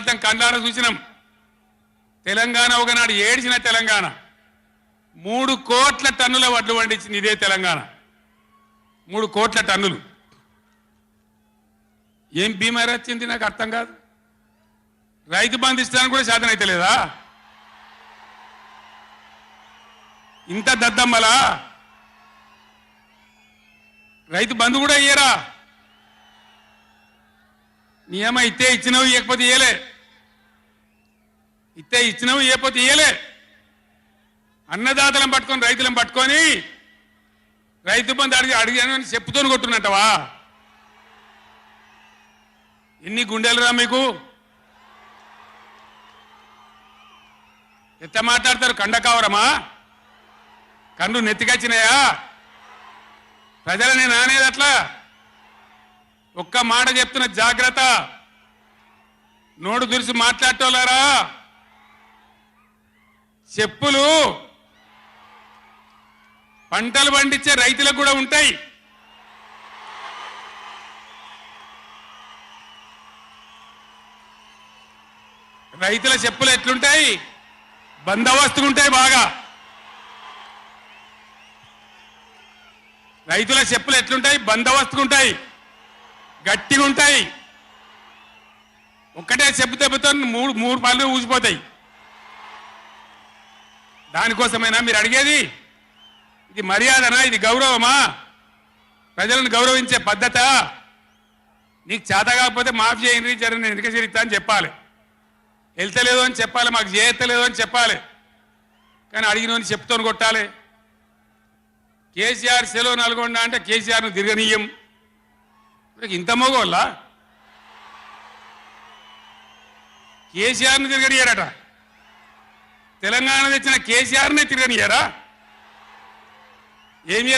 ఫలితం కళ్ళార చూసినాం. తెలంగాణ ఒకనాడు ఏడిచిన తెలంగాణ. మూడు కోట్ల టన్నుల వడ్లు పండించింది ఇదే తెలంగాణ. మూడు కోట్ల టన్నులు. ఏం బీమారి వచ్చింది నాకు అర్థం కాదు. రైతు బంధిస్తానికి కూడా సాధన అయితే లేదా ఇంత దద్దమ్మలా? రైతు బంధు కూడా ఇయ్యరా? నియమ ఇస్తే ఇచ్చినవి ఇవ్వకపోతే ఇయ్యలే. ఇస్తే ఇచ్చినాము ఇవ్వకపోతే ఇయ్యలే. అన్నదాతలను పట్టుకొని రైతులను పట్టుకొని రైతు బంధు అడిగి అడిగాను అని చెప్పుతోని కొట్టున్నట్టవా? ఎన్ని గుండెలురా మీకు? ఎంత మాట్లాడతారు కండకావరమా కన్ను నెత్తికొచ్చినాయా? ప్రజలని నానేది అట్లా? ఒక్క మాట చెప్తున్న జాగ్రత్త. నోడు దురిసి మాట్లాడటోలారా చెప్పులు. పంటలు పండించే రైతులకు కూడా ఉంటాయి. రైతుల చెప్పులు ఎట్లుంటాయి? బందోబస్తుగా ఉంటాయి బాగా. రైతుల చెప్పులు ఎట్లుంటాయి? బందోబస్తుగా ఉంటాయి. గట్టిగా ఉంటాయి. ఒక్కటే చెప్పు దెబ్బతో మూడు మూడు పళ్ళు ఊసిపోతాయి. దానికోసమైనా మీరు అడిగేది? ఇది మర్యాదనా? ఇది గౌరవమా? ప్రజలను గౌరవించే పద్ధత? నీకు చేత కాకపోతే మాఫ్ చేయండి జర నేను వెనుక అని చెప్పాలి. వెళ్తలేదు అని చెప్పాలి మాకు చేయత్తలేదు అని చెప్పాలి. కానీ అడిగిన చెప్తోని కొట్టాలి. కేసీఆర్ సెలవు నల్గొండ అంటే కేసీఆర్ను తిరగనీయం. ఇంత మగోళ్ళ? కేసీఆర్ను తిరగనీయారట తెలంగాణ తెచ్చిన కేసీఆర్నే తిరగనియారా ఏమి